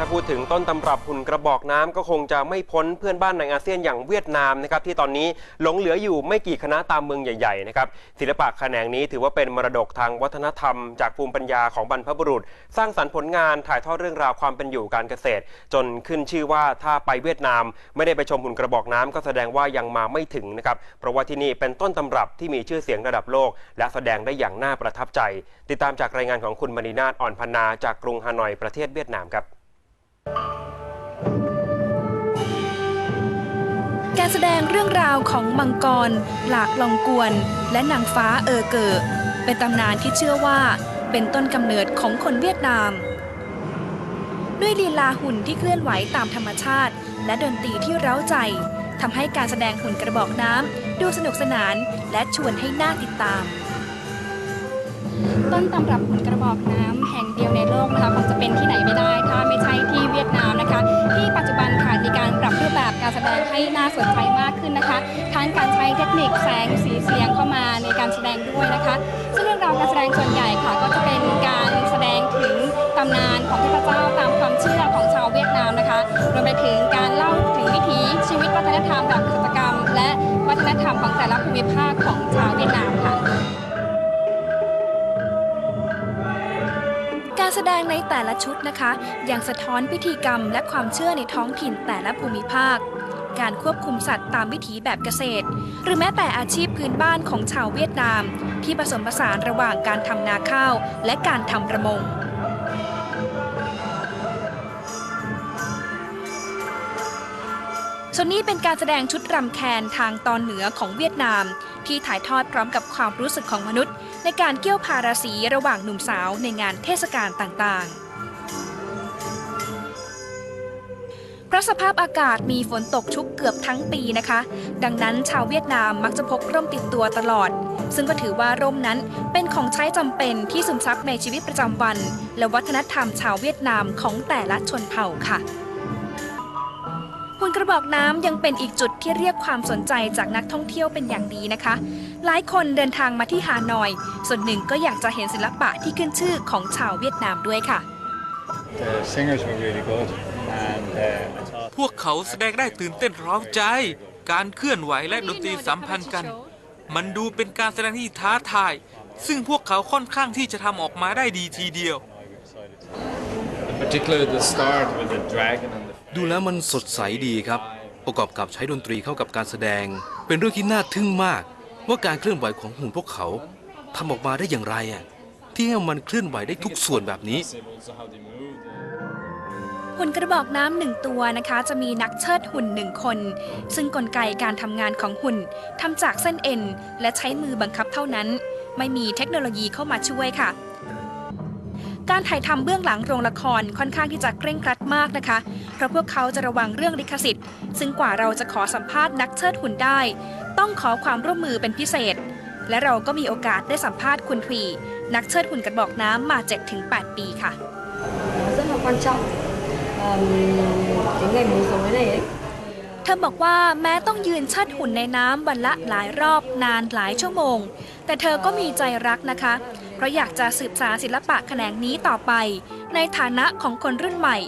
ถ้าพูดถึงต้นตำรับหุ่นกระบอกน้ำก็คงจะไม่พ้นเพื่อนบ้านในอาเซียนอย่างเวียดนามนะครับที่ตอนนี้หลงเหลืออยู่ไม่กี่คณะตามเมืองใหญ่ๆนะครับศิลปะแขนงนี้ถือว่าเป็นมรดกทางวัฒนธรรม จากภูมิปัญญาของบรรพบุรุษ สร้างสรรค์ผลงานถ่ายทอดเรื่องราวความเป็นอยู่การเกษตร จนขึ้นชื่อว่าถ้าไปเวียดนาม ไม่ได้ไปชมหุ่นกระบอกน้ำก็แสดงว่ายังมาไม่ถึงนะครับเพราะว่าที่นี่เป็นต้นตำรับที่มีชื่อเสียงระดับโลก และแสดงได้อย่างน่าประทับใจ ติดตามจากรายงานของคุณมณีนาฏอ่อนพนาจากกรุงฮานอยประเทศเวียดนามครับ การแสดงเรื่องราวของมังกร หลากลองกวน และนางฟ้าเออเกอเป็นตำนานที่เชื่อว่าเป็นต้นกำเนิดของคนเวียดนาม ด้วยลีลาหุ่นที่เคลื่อนไหวตามธรรมชาติ และดนตรีที่เร้าใจทำให้การแสดงหุ่นกระบอกน้ำดูสนุกสนานและชวนให้น่าติดตาม ต้นตำรับหุ่นกระบอกน้ำแห่งเดียวในโลกนะคะคงจะเป็นที่ไหนไม่ได้ ถ้าไม่ใช่ที่เวียดนามนะคะ ที่ปัจจุบันค่ะมีการปรับรูปแบบการแสดง น่าสนใจมากขึ้นนะคะทั้งการใช้เทคนิคแสงสีเสียงเข้ามาในการแสดงด้วยนะคะ ซึ่งเรื่องราวการแสดงส่วนใหญ่ค่ะ ก็จะเป็นการแสดงถึงตำนานของเทพเจ้าตามความเชื่อของชาวเวียดนามนะคะรวมไปถึงการเล่าถึงวิถีชีวิตวัฒนธรรมแบบกษตรกรรม และวัฒนธรรมของแต่ละภูมิภาคของชาวเวียดนามค่ะการแสดงในแต่ละชุดนะคะ ยังสะท้อนพิธีกรรมและความเชื่อในท้องถิ่นแต่ละภูมิภาค การควบคุมสัตว์ตามวิถีแบบเกษตร หรือแม้แต่อาชีพพื้นบ้านของชาวเวียดนาม ที่ผสมผสานระหว่างการทำนาข้าว และการทำประมงส่วนนี้เป็นการแสดงชุดรำแคนทางตอนเหนือของเวียดนาม ที่ถ่ายทอดพร้อมกับความรู้สึกของมนุษย์ ในการเกี่ยวพาราสีระหว่างหนุ่มสาวในงานเทศกาลต่างๆ เพราะสภาพอากาศมีฝนตกชุกเกือบทั้งปีนะคะ ดังนั้นชาวเวียดนามมักจะพกร่มติดตัวตลอด ซึ่งก็ถือว่าร่มนั้นเป็นของใช้จำเป็นที่ซึมซับในชีวิตประจำวัน และวัฒนธรรมชาวเวียดนามของแต่ละชนเผ่าค่ะหุ่นกระบอกน้ำยังเป็นอีกจุดที่เรียกความสนใจจากนักท่องเที่ยวเป็นอย่างดีนะคะ หลายคนเดินทางมาที่ฮานอย ส่วนหนึ่งก็อยากจะเห็นศิลปะที่ขึ้นชื่อของชาวเวียดนามด้วยค่ะ พวกเขาแสดงได้ตื่นเต้นเร้าใจ การเคลื่อนไหวและดนตรีสัมพันธ์กัน มันดูเป็นการแสดงที่ท้าทาย ซึ่งพวกเขาค่อนข้างที่จะทำออกมาได้ดีทีเดียว particularly the start with the dragon and the ดูแล้วมันสดใสดีครับ ประกอบกับใช้ดนตรีเข้ากับการแสดง เป็นเรื่องที่น่าทึ่งมาก ว่าการเคลื่อนไหวของหุ่นพวกเขาทำออกมาได้อย่างไรอะ ที่ให้มันเคลื่อนไหวได้ทุกส่วนแบบนี้หุ่นกระบอกน้ำหนึ่งตัวนะคะ จะมีนักเชิดหุ่นหนึ่งคน ซึ่งกลไกการทำงานของหุ่นทำจากเส้นเอ็น และใช้มือบังคับเท่านั้น ไม่มีเทคโนโลยีเข้ามาช่วยค่ะ การถ่ายทำเบื้องหลังโรงละครค่อนข้างที่จะเคร่งครัดมากนะคะ เพราะพวกเขาจะระวังเรื่องลิขสิทธิ์ ซึ่งกว่าเราจะขอสัมภาษณ์นักเชิดหุ่นได้ ต้องขอความร่วมมือเป็นพิเศษ และเราก็มีโอกาสได้สัมภาษณ์คุณทวี นักเชิดหุ่นกระบอกน้ำมา 7-8 ปีค่ะ rất là quan trọng Ờm, cái ngành múa rối này ấy เธอบอกว่าแม้ต้องยืนเชิดหุ่นในน้ำวันละหลายรอบนานหลายชั่วโมง แต่เธอก็มีใจรักนะคะ เพราะอยากจะสืบสานศิลปะแขนงนี้ต่อไป ในฐานะของคนรุ่นใหม่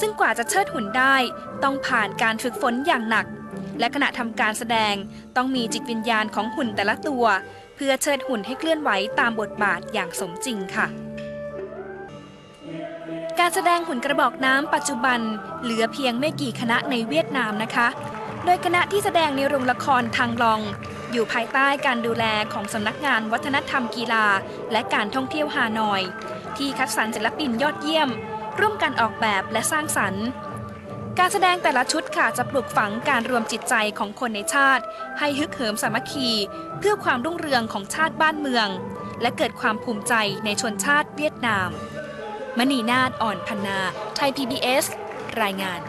ซึ่งกว่าจะเชิดหุ่นได้ ต้องผ่านการฝึกฝนอย่างหนัก และขณะทำการแสดงต้องมีจิตวิญญาณของหุ่นแต่ละตัว เพื่อเชิดหุ่นให้เคลื่อนไหวตามบทบาทอย่างสมจริงค่ะ การแสดงหุ่นกระบอกน้ำปัจจุบัน เหลือเพียงไม่กี่คณะในเวียดนามนะคะ โดยคณะที่แสดงในโรงละครทางลอง อยู่ภายใต้การดูแลของสำนักงานวัฒนธรรมกีฬา และการท่องเที่ยวฮานอย ที่คัดสรรศิลปินยอดเยี่ยม ร่วมกันออกแบบและสร้างสรรค์ การแสดงแต่ละชุดค่ะจะปลูกฝังการรวมจิตใจของคนในชาติ ให้ฮึกเหิมสามัคคี เพื่อความรุ่งเรืองของชาติบ้านเมือง และเกิดความภูมิใจในชนชาติเวียดนาม มณีนาฏอ่อนพันนา ไทย PBS รายงาน